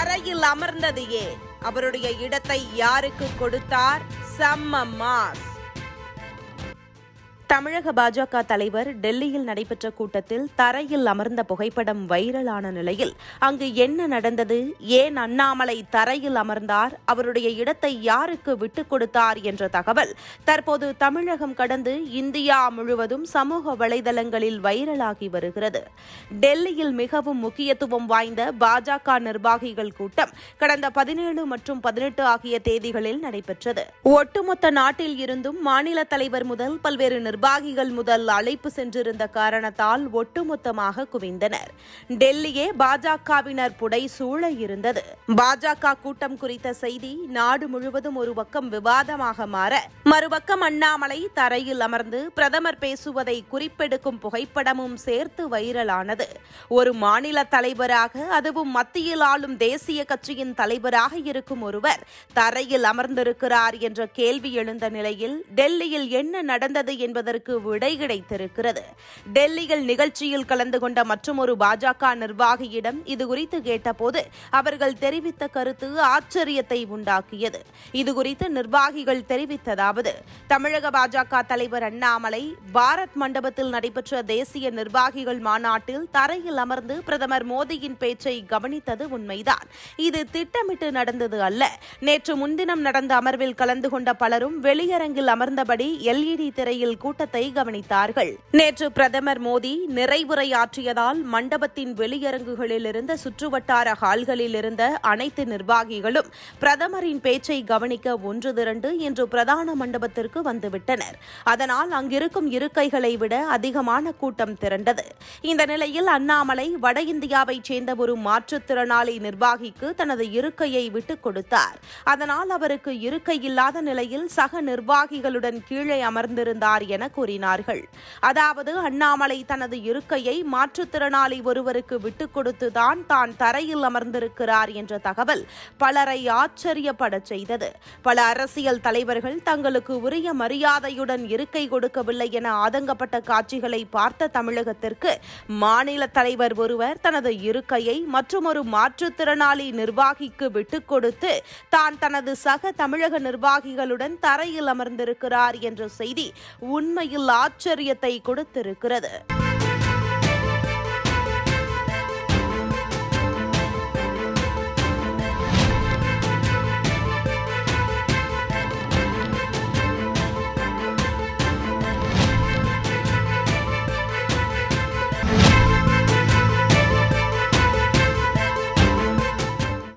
அறையில் அமர்ந்தது ஏன் அவருடைய இடத்தை யாருக்கு கொடுத்தார்? செம்ம மாஸ். தமிழக பாஜக தலைவர் டெல்லியில் நடைபெற்ற கூட்டத்தில் தரையில் அமர்ந்த புகைப்படம் வைரலான நிலையில் அங்கு என்ன நடந்தது? ஏன் அண்ணாமலை தரையில் அமர்ந்தார்? அவருடைய இடத்தை யாருக்கு விட்டுக் கொடுத்தார் என்ற தகவல் தற்போது தமிழகம் கடந்து இந்தியா முழுவதும் சமூக வலைதளங்களில் வைரலாகி வருகிறது. டெல்லியில் மிகவும் முக்கியத்துவம் வாய்ந்த பாஜக நிர்வாகிகள் கூட்டம் கடந்த பதினேழு மற்றும் பதினெட்டு ஆகிய தேதிகளில் நடைபெற்றது. ஒட்டுமொத்த நாட்டில் இருந்தும் மாநில தலைவர் முதல் பல்வேறு நிர்வாகிகள் முதல் அழைப்பு சென்றிருந்த காரணத்தால் ஒட்டுமொத்தமாக குவிந்தனர். டெல்லியே பாஜகவினர் புடை சூழ இருந்தது. பாஜக கூட்டம் குறித்த செய்தி நாடு முழுவதும் ஒரு பக்கம் விவாதமாக மாற மறுபக்கம் அண்ணாமலை தரையில் அமர்ந்து பிரதமர் பேசுவதை குறிப்பெடுக்கும் புகைப்படமும் சேர்த்து வைரலானது. ஒரு மாநில தலைவராக அதுவும் மத்தியில் ஆளும் தேசிய கட்சியின் தலைவராக இருக்கும் ஒருவர் தரையில் அமர்ந்திருக்கிறார் என்ற கேள்வி எழுந்த நிலையில் டெல்லியில் என்ன நடந்தது என்பதற்கு விடை கிடைத்திருக்கிறது. டெல்லியில் நிகழ்ச்சியில் கலந்து கொண்ட மற்றொரு பாஜக நிர்வாகியிடம் இதுகுறித்து கேட்டபோது அவர்கள் தெரிவித்த கருத்து ஆச்சரியத்தை உண்டாக்கியது. இதுகுறித்து நிர்வாகிகள் தெரிவித்ததாவது அதாவது தமிழக பாஜக தலைவர் அண்ணாமலை பாரத் மண்டபத்தில் நடைபெற்ற தேசிய நிர்வாகிகள் மாநாட்டில் தரையில் அமர்ந்து பிரதமர் மோடியின் பேச்சை கவனித்தது உண்மைதான். இது திட்டமிட்டு நடந்தது அல்ல. நேற்று முன்தினம் நடந்த அமர்வில் கலந்து கொண்ட பலரும் வெளியரங்கில் அமர்ந்தபடி எல்இடி திரையில் கூட்டத்தை கவனித்தார்கள். நேற்று பிரதமர் மோடி நிறைவுரையாற்றியதால் மண்டபத்தின் வெளியரங்குகளில் இருந்த சுற்றுவட்டார ஹால்களில் இருந்த அனைத்து நிர்வாகிகளும் பிரதமரின் பேச்சை கவனிக்க ஒன்று திரண்டு இன்று பிரதான மண்டபத்திற்கு வந்துவிட்டனர். அதனால் அங்கிருக்கும் இருக்கைகளை விட அதிகமான கூட்டம் திரண்டது. இந்த நிலையில் அண்ணாமலை வட இந்தியாவைச் சேர்ந்த ஒரு மாற்றுத்திறனாளி நிர்வாகிக்கு தனது இருக்கையை விட்டுக் கொடுத்தார். அதனால் அவருக்கு இருக்கை இல்லாத நிலையில் சக நிர்வாகிகளுடன் கீழே அமர்ந்திருந்தார் என கூறினார்கள். அதாவது அண்ணாமலை தனது இருக்கையை மாற்றுத்திறனாளி ஒருவருக்கு விட்டுக் கொடுத்துதான் தான் தரையில் அமர்ந்திருக்கிறார் என்ற தகவல் பலரை ஆச்சரியப்படச் செய்தது. பல அரசியல் தலைவர்கள் தங்களுக்கு உரிய மரியாதையுடன் இருக்கை கொடுக்கவில்லை என ஆதங்கப்பட்ட காட்சிகளை பார்த்த தமிழகத்திற்கு மாநில தலைவர் ஒருவர் தனது இருக்கையை மற்றொரு மாற்றுத்திறனாளி நிர்வாகிக்கு விட்டுக் கொடுத்து தான் தனது சக தமிழக நிர்வாகிகளுடன் தரையில் அமர்ந்திருக்கிறார் என்ற செய்தி உண்மையில் ஆச்சரியத்தை கொடுத்திருக்கிறது.